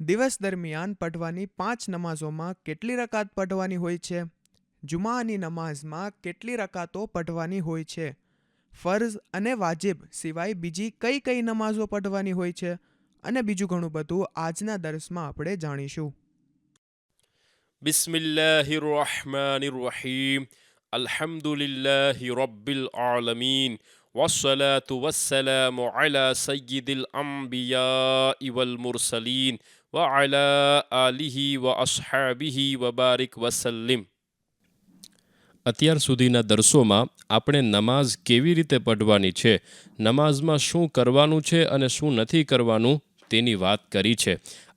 દિવસ દરમિયાન પઢવાની પાંચ નમાઝોમાં કેટલી રકાત પઢવાની હોય છે? જુમાની નમાઝમાં કેટલી રકાતો પઢવાની હોય છે? ફર્ઝ અને વાજિબ સિવાય બીજી કઈ કઈ નમાઝો પઢવાની હોય છે? અને બીજું ઘણું બધું આજના દર્શમાં આપણે જાણીશું. બિસ્મિલ્લાહિર રહમાનિર રહીમ અલ્હમ્દુલિલ્લાહિ રબ્બિલ આલમીન. والصلاة والسلام على سيد الأنبياء والمرسلين وعلى آله وأصحابه وبارك وسلم અત્યાર સુધીના દર્શોમાં આપણે નમાઝ કેવી રીતે પઢવાની છે નમાઝમાં શું કરવાનું છે અને શું નથી કરવાનું તેની વાત કરી છે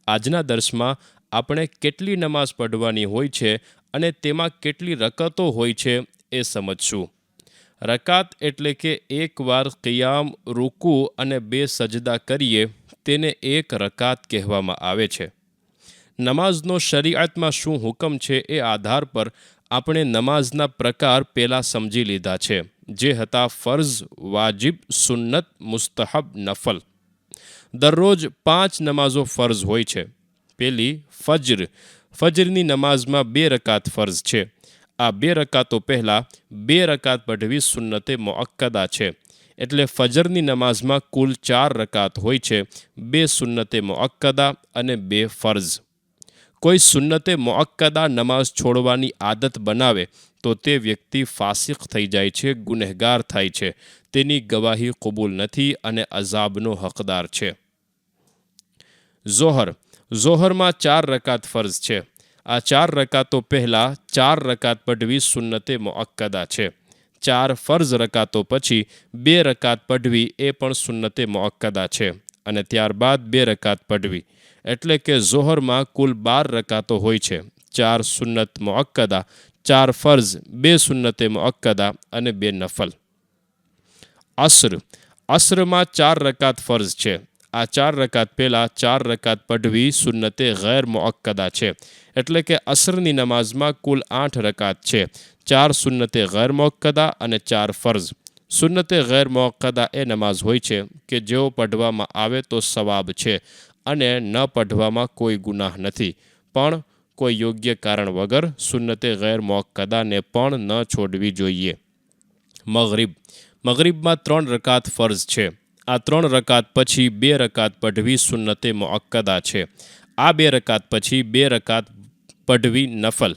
આજના દર્શમાં આપણે કેટલી નમાઝ પઢવાની હોય છે અને તેમાં કેટલી રકતો હોય છે એ સમજશું રકાત એટલે કે એકવાર કિયામ, રૂકુ અને બે સજદા કરીએ, તેને એક રકાત કહેવામાં આવે છે. નમાઝનો શરીઆતમાં શું હુકમ છે એ આધાર પર આપણે નમાઝના પ્રકાર પહેલાં સમજી લીધા છે, જે હતા ફર્ઝ, વાજિબ, સુન્નત, મુસ્તહબ, નફલ. દરરોજ પાંચ નમાઝો ફર્ઝ હોય છે. પેલી ફજર. ફજરની નમાઝમાં બે રકાત ફર્ઝ છે. આ બે રકાતો પહેલાં બે રકાત પઢવી સુન્નતે મોઅક્કદા છે. એટલે ફજરની નમાઝમાં કુલ ચાર રકાત હોય છે. બે સુન્નતે મોઅક્કદા અને બે ફર્ઝ. કોઈ સુન્નતે મોઅક્કદા નમાઝ છોડવાની આદત બનાવે તો તે વ્યક્તિ ફાસિક થઈ જાય છે, ગુનેહગાર થાય છે. તેની ગવાહી કબૂલ નથી અને અઝાબનો હકદાર છે. ઝોહર. ઝોહરમાં ચાર રકાત ફર્ઝ છે. આ ચાર રકાતો પહેલાં ચાર રકાત પઢવી સુન્નતે મોઅક્કદા છે. ચાર ફર્ઝ રકાતો પછી બે રકાત પઢવી એ પણ સુન્નતે મોઅક્કદા છે અને ત્યારબાદ બે રકાત પઢવી. એટલે કે ઝોહરમાં કુલ બાર રકાતો હોય છે. ચાર સુન્નત મોઅક્કદા, ચાર ફર્ઝ, બે સુન્નતે મોઅક્કદા અને બે નફલ. અસર. અસરમાં ચાર રકાત ફર્ઝ છે. આ ચાર રકાત પહેલાં ચાર રકાત પઢવી સુન્નતે ગેર મોઅક્કદા છે. એટલે કે અસરની નમાઝમાં કુલ આઠ રકાત છે. ચાર સુન્નતે ગેર મોઅક્કદા અને ચાર ફર્ઝ. સુન્નતે ગેર મોઅક્કદા એ નમાઝ હોય છે કે જેઓ પઢવામાં આવે તો સવાબ છે અને ન પઢવામાં કોઈ ગુનાહ નથી. પણ કોઈ યોગ્ય કારણ વગર સુન્નતે ગેર મોક્કદાને પણ ન છોડવી જોઈએ. મગરીબ. મગરીબમાં ત્રણ રકાત ફર્ઝ છે. આ ત્રણ રકાત પછી બે રકાત પઢવી સુન્નતે મોક્કદા છે. આ બે રકાત પછી બે રકાત પઢવી નફલ.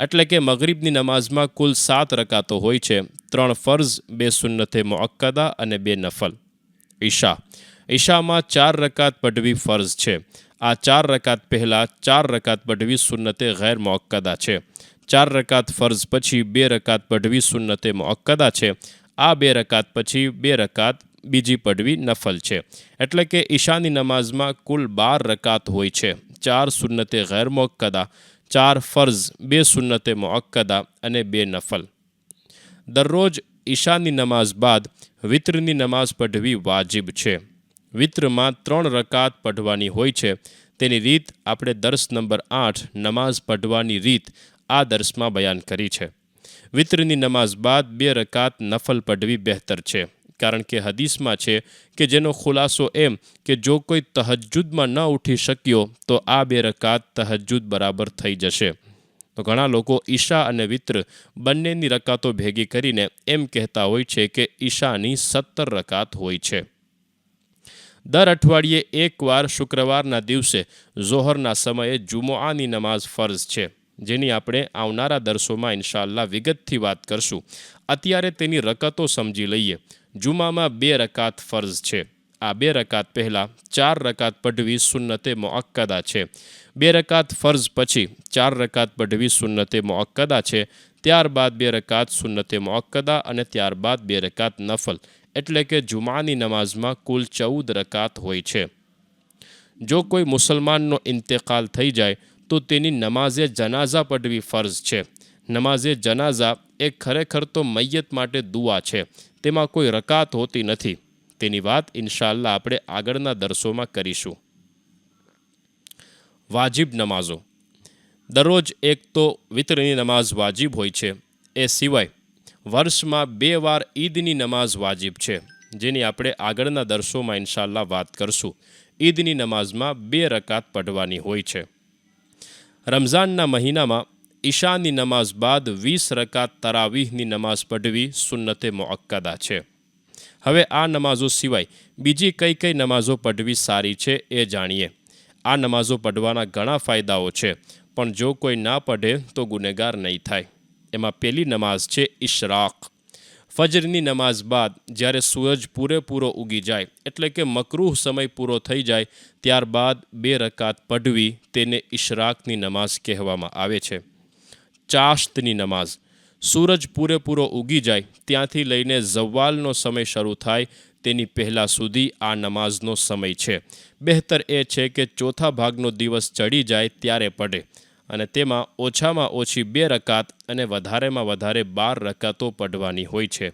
એટલે કે મગરીબની નમાઝમાં કુલ સાત રકાતો હોય છે. ત્રણ ફર્ઝ, બે સુન્નતે મોક્કદા અને બે નફલ. ઈશા. ઈશામાં ચાર રકાત પઢવી ફર્ઝ છે. આ ચાર રકાત પહેલાં ચાર રકાત પઢવી સુન્નતે ગેર મોક્કદા છે. ચાર રકાત ફર્ઝ પછી બે રકાત પઢવી સુન્નતે મોક્કદા છે. આ બે રકાત પછી બે રકાત બીજી પઢવી નફલ છે. એટલે કે ઈશાની નમાઝમાં કુલ બાર રકાત હોય છે. ચાર સુન્નતે ગેર મોક્કદા ચાર ફર્ઝ, બે સુન્નતે મોક્કદા અને બે નફલ. દરરોજ ઈશાની નમાઝ બાદ વિત્રની નમાઝ પઢવી વાજિબ છે. વિત્રમાં ત્રણ રકાત પઢવાની હોય છે. તેની રીત આપણે દર્શ નંબર આઠ નમાઝ પઢવાની રીત આ દર્શમાં બયાન કરી છે. વિત્રની નમાઝ બાદ બે રકાત નફલ પઢવી બહેતર છે. કારણ કે હદીસમાં છે કે જેનો ખુલાસો એમ કે જો કોઈ તહજુદમાં ન ઉઠી શક્યો તો આ બે રકાત તહજુદ બરાબર થઈ જશે. તો ઘણા લોકો ઈશા અને વિત્ર બંનેની રકાતો ભેગી કરીને એમ કહેતા હોય છે કે ઈશાની સત્તર રકાત હોય છે. દર અઠવાડિયે એકવાર શુક્રવારના દિવસે ઝોહરના સમયે જુમોઆની નમાઝ ફર્જ છે, જેની આપણે આવનારા દરસોમાં ઇન્શાલ્લાહ વિગતથી વાત કરશું. અત્યારે તેની રકતો સમજી લઈએ. જુમામાં બે રકાત ફર્ઝ છે. આ બે રકાત પહેલાં ચાર રકાત પઢવી સુન્નતે મોઅક્કદા છે. બે રકાત ફર્ઝ પછી ચાર રકાત પઢવી સુન્નતે મોઅક્કદા છે. ત્યારબાદ બે રકાત સુન્નતે મોઅક્કદા અને ત્યારબાદ બે રકાત નફલ. એટલે કે જુમાની નમાઝમાં કુલ ચૌદ રકાત હોય છે. જો કોઈ મુસલમાનનો ઇન્તેકાલ થઈ જાય તો તેની નમાઝે જનાઝા પઢવી ફર્ઝ છે. નમાઝે જનાઝા એ ખરેખર તો મૈયત માટે દુઆ છે. તેમાં કોઈ રકાત હોતી નથી. તેની વાત ઇન્શાલ્લા આપણે આગળના દરસોમાં કરીશું. વાજિબ નમાઝો. દરરોજ એક તો વિતરની નમાઝ વાજિબ હોય છે. એ સિવાય વર્ષમાં બે વાર ઈદની નમાઝ વાજિબ છે, જેની આપણે આગળના દરસોમાં ઇન્શાલ્લા વાત કરશું. ઈદની નમાઝમાં બે રકાત પઢવાની હોય છે. રમઝાનના મહિનામાં ઈશાની નમાઝ બાદ વીસ રકાત તરાવીહની નમાઝ પઢવી સુન્નતે મોક્કદા છે. હવે આ નમાઝો સિવાય બીજી કઈ કઈ નમાઝો પઢવી સારી છે એ જાણીએ. આ નમાઝો પઢવાના ઘણા ફાયદાઓ છે, પણ જો કોઈ ના પઢે તો ગુનેગાર નહીં થાય. એમાં પહેલી નમાઝ છે ઇશરાક ફજરની નમાઝ બાદ જ્યારે સૂરજ પૂરેપૂરો ઉગી જાય, એટલે કે મકરૂહ સમય પૂરો થઈ જાય, ત્યારબાદ બે રકાત પઢવી તેને ઇશરાકની નમાઝ કહેવામાં આવે છે. ચાશ્તની નમાઝ. સૂરજ પૂરેપૂરો ઉગી જાય, ત્યાંથી લઈને ઝવ્વાલનો સમય શરૂ થાય, તેની પહેલાં સુધી આ નમાઝનો સમય છે. બહેતર એ છે કે ચોથા ભાગનો દિવસ ચડી જાય ત્યારે પઢે અને તેમાં ઓછામાં ઓછી બે રકાત અને વધારેમાં વધારે બાર રકાતો પઢવાની હોય છે.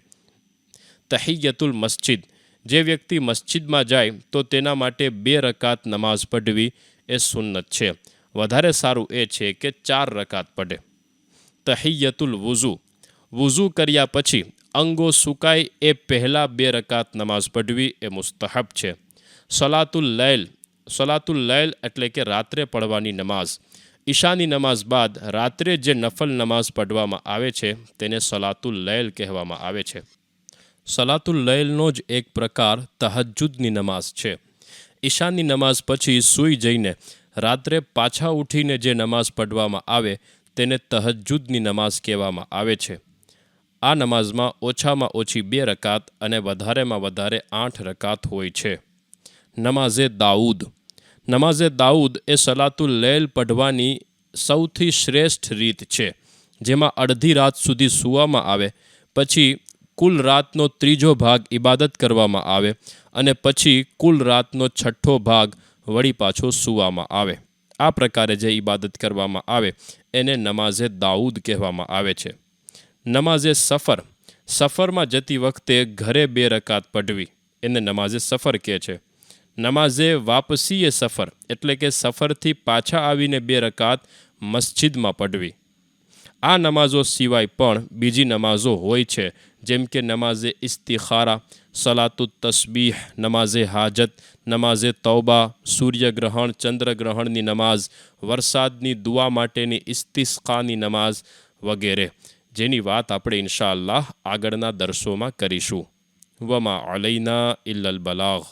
તહિયતુલ મસ્જિદ. જે વ્યક્તિ મસ્જિદમાં જાય, તો તેના માટે બે રકાત નમાઝ પઢવી એ સુન્નત છે. વધારે સારું એ છે કે ચાર રકાત પઢે તહિયતુલ વુઝુ. વુઝુ કર્યા પછી અંગો સુકાય એ પહેલાં બે રકાત નમાઝ પઢવી એ મુસ્તહબ છે. સલાતુલ લૈલ સલાતુલ લૈલ એટલે કે રાત્રે પડવાની નમાઝ. ઈશાની નમાઝ બાદ રાત્રે જે નફલ નમાઝ પઢવામાં આવે છે તેને સલાતુલ લૈલ કહેવામાં આવે છે. સલાતુલ લૈલનો જ એક પ્રકાર તહજ્જુદની નમાઝ છે. ઈશાની નમાઝ પછી સૂઈ જઈને રાત્રે પાછા ઉઠીને જે નમાઝ પઢવામાં આવે તેને તહજ્જુદની નમાઝ કહેવામાં આવે છે. આ નમાઝમાં ઓછામાં ઓછી બે રકાત અને વધારેમાં વધારે આઠ રકાત હોય છે. નમાઝે દાઉદ. નમાઝે દાઉદ એ સલાતુલ લૈલ પઢવાની સૌથી શ્રેષ્ઠ રીત છે, જેમાં અડધી રાત સુધી સૂવામાં આવે, પછી કુલ રાતનો ત્રીજો ભાગ ઇબાદત કરવામાં આવે અને પછી કુલ રાતનો છઠ્ઠો ભાગ વળી પાછો સૂવામાં આવે. આ પ્રકારે જે ઇબાદત કરવામાં આવે, એને નમાઝે દાઉદ કહેવામાં આવે છે. નમાઝે સફર, સફરમાં જતી વખતે ઘરે બે રકાત પઢવી, એને નમાઝે સફર કહે છે. નમાઝે વાપસીએ સફર, એટલે કે સફરથી પાછા આવીને બે રકાત મસ્જિદમાં પઢવી. આ નમાઝો સિવાય પણ બીજી નમાઝો હોય છે જેમ કે નમાઝે ઇસ્તિખારા સલાતુ તસ્બીહ, નમાઝે હાજત, નમાઝે તૌબા, સૂર્યગ્રહણ, ચંદ્રગ્રહણની નમાઝ, વરસાદની દુઆ માટેની ઇસ્તિસ્કાની નમાઝ વગેરે. જેની વાત આપણે ઇન્શાઅલ્લાહ આગળના દર્શોમાં કરીશું. વમા અલૈના ઇલ્લલ બલાગ.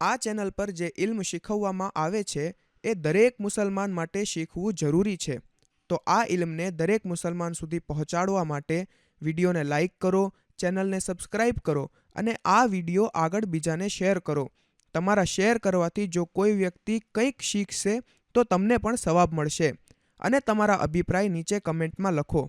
આ ચેનલ પર જે ઇલ્મ શીખવવામાં આવે છે, એ દરેક મુસલમાન માટે શીખવું જરૂરી છે. તો આ ઇલ્મને દરેક મુસલમાન સુધી પહોંચાડવા માટે વિડીયોને લાઇક કરો, ચેનલને સબસ્ક્રાઇબ કરો અને આ વીડિયો આગળ બીજાને શેર કરો. તમારા શેર કરવાથી જો કોઈ વ્યક્તિ કંઈક શીખશે તો તમને પણ સવાબ મળશે અને તમારા અભિપ્રાય નીચે કમેન્ટમાં લખો.